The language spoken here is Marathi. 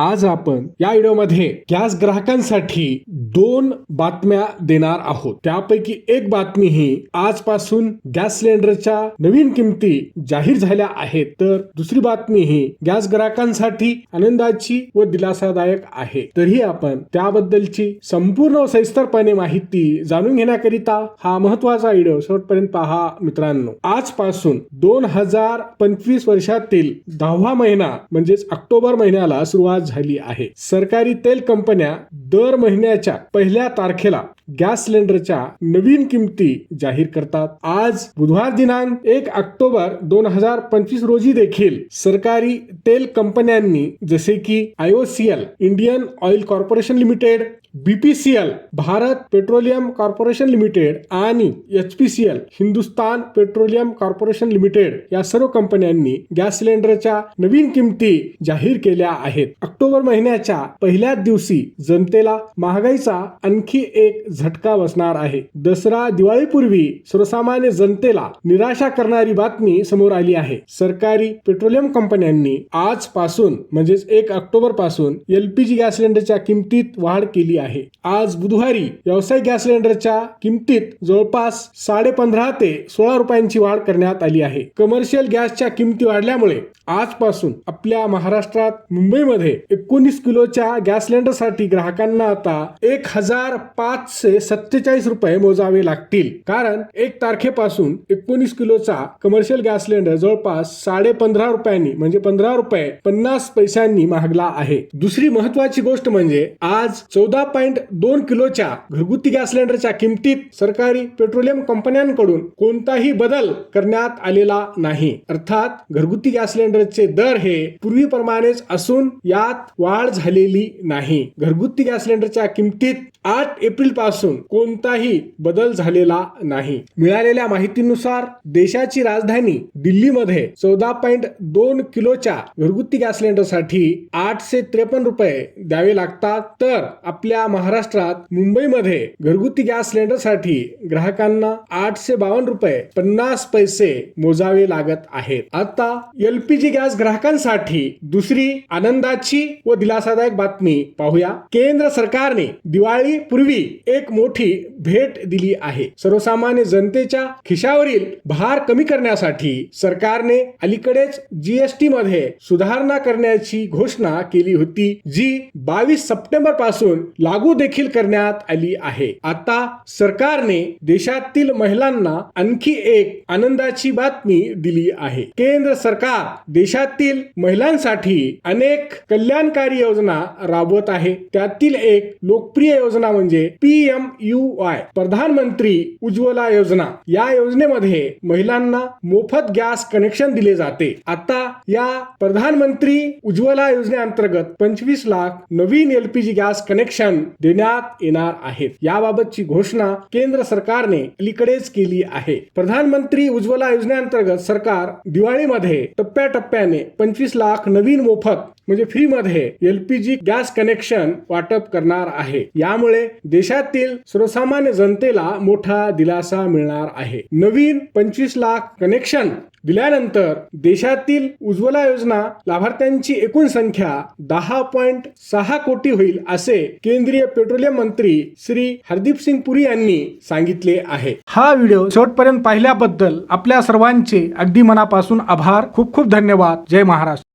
आज आपण या व्हिडिओमध्ये गॅस ग्राहकांसाठी दोन बातम्या देणार आहोत. त्यापैकी एक बातमी ही आजपासून गॅस सिलेंडरच्या नवीन किमती जाहीर झाल्या आहेत. तर दुसरी बातमी ही गॅस ग्राहकांसाठी आनंदाची व दिलासादायक आहे. तरीही आपण त्याबद्दलची संपूर्ण सविस्तरपणे माहिती जाणून घेण्याकरिता हा महत्त्वाचा व्हिडिओ शेवटपर्यंत पहा मित्रांनो. आजपासून दोन हजार पंचवीस वर्षातील दहावा महिना म्हणजेच ऑक्टोबर महिन्याला सुरुवात झाली आहे. सरकारी तेल कंपन्या दर महिन्याच्या पहिल्या तारखेला गॅस सिलेंडरच्या नवीन किमती जाहीर करतात. आज बुधवार दिनांक एक ऑक्टोबर दोन हजार पंचवीस रोजी देखील सरकारी तेल कंपन्यांनी जसे की IOCL Indian Oil Corporation Limited BPCL Bharat Petroleum Corporation Limited आणि HPCL Hindustan Petroleum Corporation Limited या सर्व कंपन्यांनी गॅस सिलेंडरच्या नवीन किमती जाहीर केल्या आहेत. ऑक्टोबर महिन्याच्या पहिल्याच दिवशी जनते जनतेला महागाईचा आणखी एक झटका बसणार आहे. दसरा दिवाळीपूर्वी सर्वसामान्य जनतेला निराशा करणारी बातमी समोर आली आहे. सरकारी पेट्रोलियम कंपन्यांनी आजपासून म्हणजेच एक ऑक्टोबरपासून एलपीजी गॅस सिलेंडरच्या किमतीत वाढ केली आहे. आज बुधवारी व्यावसायिक गॅस सिलेंडरच्या किमतीत जवळपास साडे पंधरा ते सोळा रुपयांची वाढ करण्यात आली आहे. कमर्शियल गॅसच्या किमती वाढल्यामुळे आजपासून आपल्या महाराष्ट्रात मुंबईमध्ये एकोणीस किलोच्या गॅस सिलेंडरसाठी ग्राहकांना आता एक हजार पाचशे सत्तेचाळीस रुपये मोजावे लागतील. कारण एक तारखेपासून एकोणीस किलोचा कमर्शियल गॅस सिलेंडर जवळपास साडे पंधरा रुपयांनी म्हणजे पंधरा रुपये पन्नास पैशांनी महागला आहे. दुसरी महत्वाची गोष्ट म्हणजे आज चौदा पॉईंट दोन किलोच्या घरगुती गॅस सिलेंडरच्या किमतीत सरकारी पेट्रोलियम कंपन्यांकडून कोणताही बदल करण्यात आलेला नाही. अर्थात घरगुती गॅस सिलेंडरचे दर हे पूर्वीप्रमाणेच असून यात वाढ झालेली नाही. घरगुती गॅस सिलेंडरच्या किमतीत आठ एप्रिलपासून कोणताही बदल झालेला नाही. मिळालेल्या माहितीनुसार देशाची राजधानी दिल्लीमध्ये चौदा पॉईंट दोन किलोच्या घरगुती गॅस सिलेंडरसाठी आठशे त्रेपन्न रुपये द्यावे लागतात. तर आपल्या महाराष्ट्रात मुंबईमध्ये घरगुती गॅस सिलेंडरसाठी ग्राहकांना आठशे बावन्न रुपये पन्नास पैसे मोजावे लागत आहेत. आता एलपीजी गॅस ग्राहकांसाठी दुसरी आनंदाची व दिलासादायक बातमी पाहूया. केंद्र सरकारने दिवाळीपूर्वी एक मोठी भेट दिली आहे. सर्वसामान्य जनतेच्या खिशावरील भार कमी करण्यासाठी सरकारने अलीकडेच जीएसटी मध्ये सुधारणा करण्याची घोषणा केली होती जी बावीस सप्टेंबरपासून लागू देखील करण्यात आली आहे. आता सरकारने देशातील महिलांना आणखी एक आनंदाची बातमी दिली आहे. केंद्र सरकार देशातील महिलांसाठी अनेक कल्याणकारी योजना राबवत आहे. त्यातील एक लोकप्रिय योजना म्हणजे पी एम यू वाय प्रधानमंत्री उज्ज्वला योजना. या योजनेमध्ये महिलांना मोफत गॅस कनेक्शन दिले जाते. आता या प्रधानमंत्री उज्ज्वला योजनेअंतर्गत पंचवीस लाख नवीन एलपीजी गॅस कनेक्शन देण्यात येणार आहेत. याबाबतची घोषणा केंद्र सरकारने अलीकडेच केली आहे. प्रधानमंत्री उज्ज्वला योजनेअंतर्गत सरकार दिवाळीमध्ये टप्प्याटप्प्याने पंचवीस लाख नवीन मोफत म्हणजे फ्रीमध्ये एलपीजी गॅस कनेक्शन वाटप करणार आहे. यामुळे देशातील सर्वसामान्य जनतेला मोठा दिलासा मिळणार आहे. नवीन पंचवीस लाख कनेक्शन दिल्यानंतर देशातील उज्ज्वला योजना लाभार्थ्यांची एकूण संख्या दहा पॉइंट सहा कोटी होईल असे केंद्रीय पेट्रोलियम मंत्री श्री हरदीप सिंग पुरी यांनी सांगितले आहे. हा व्हिडिओ शेवटपर्यंत पाहिल्याबद्दल आपल्या सर्वांचे अगदी मनापासून आभार. खूप खूप धन्यवाद. जय महाराष्ट्र.